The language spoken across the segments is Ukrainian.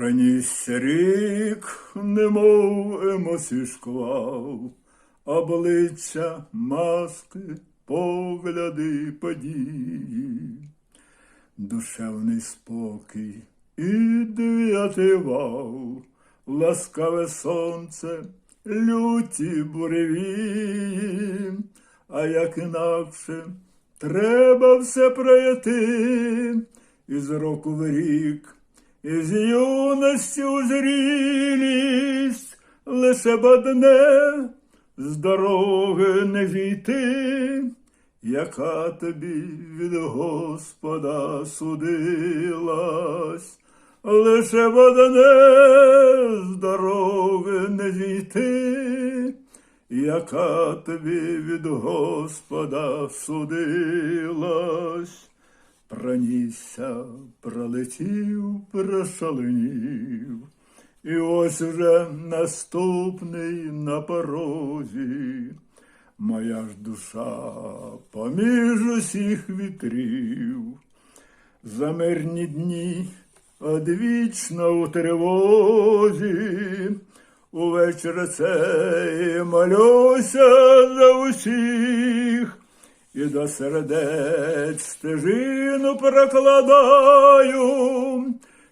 Пронісся рік, немов емоцій шквал, обличчя, маски, погляди, події, душевний спокій і дев'ятий ласкаве сонце, люті буревії, а як інакше, треба все пройти. Із року в рік. Із юності зрілість лише б одне з дороги не зійти, яка тобі від Господа судилась, лише б одне з дороги не зійти, яка тобі від Господа судилась. Пронісся, пролетів, прошаленів, і ось уже наступний на порозі, моя ж душа поміж усіх вітрів, за мирні дні одвічно у тривозі, увечері цей молюся за усіх. І до сердець стежину прокладаю,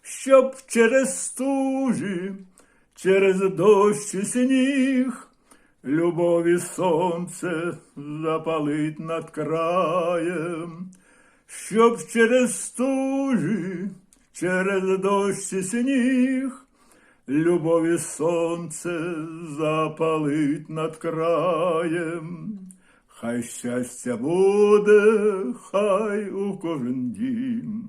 щоб через стужі, через дощ і сніг, любові сонце запалить над краєм, щоб через стужі, через дощ і сніг, любові сонце запалить над краєм. Хай щастя буде, хай у кожен дім,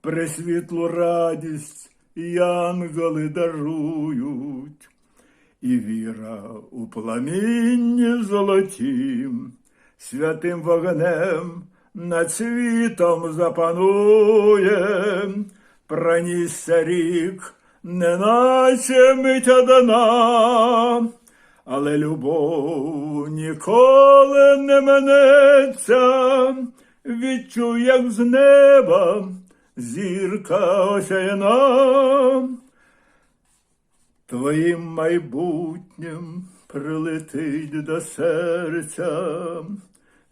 пресвітлу радість янголи дарують, і віра у пламінні золотім, святим вогнем над світом запанує, пронісся рік, неначе мить одна але любов ніколи не минеться, відчуй, як з неба зірка осяяна, твоїм майбутнім прилетить до серця,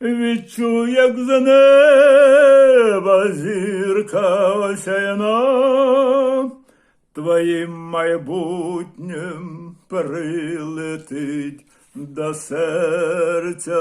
відчуй, як з неба зірка осяяна твоїм майбутнім прилетить до серця.